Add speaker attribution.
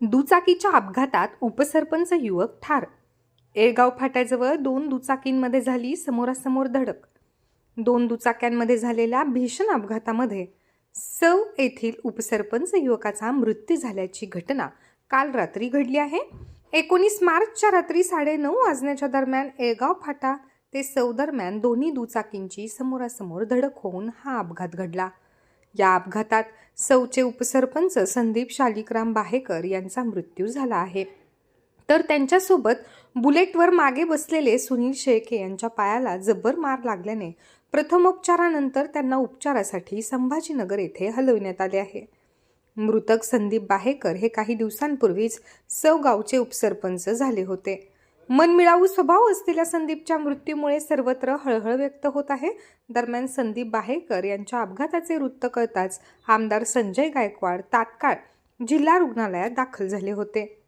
Speaker 1: दुचाकीच्या अपघातात उपसरपंच युवक ठार. एळगाव फाट्याजवळ दोन दुचाकींमध्ये झाली समोरासमोर धडक. दोन दुचाक्यांमध्ये झालेल्या भीषण अपघातामध्ये सव येथील उपसरपंच युवकाचा मृत्यू झाल्याची घटना काल रात्री घडली आहे. एकोणीस मार्चच्या रात्री साडेनऊ वाजण्याच्या दरम्यान एळगाव फाटा ते सौ दरम्यान दोन्ही दुचाकींची समोरासमोर धडक होऊन हा अपघात घडला. या अपघातात सौचे उपसरपंच संदीप शालिकराम बाहेकर यांचा मृत्यू झाला आहे. तर त्यांच्यासोबत बुलेटवर मागे बसलेले सुनील शेळके यांच्या पायाला जबर मार लागल्याने प्रथमोपचारानंतर त्यांना उपचारासाठी संभाजीनगर येथे हलविण्यात आले आहे. मृतक संदीप बाहेकर हे काही दिवसांपूर्वीच सौ गावचे उपसरपंच झाले होते. मनमिळावू स्वभाव असलेल्या संदीपच्या मृत्यूमुळे सर्वत्र हळहळ व्यक्त होत आहे. दरम्यान संदीप बाहेकर यांच्या अपघाताचे वृत्त कळताच आमदार संजय गायकवाड तात्काळ जिल्हा रुग्णालयात दाखल झाले होते.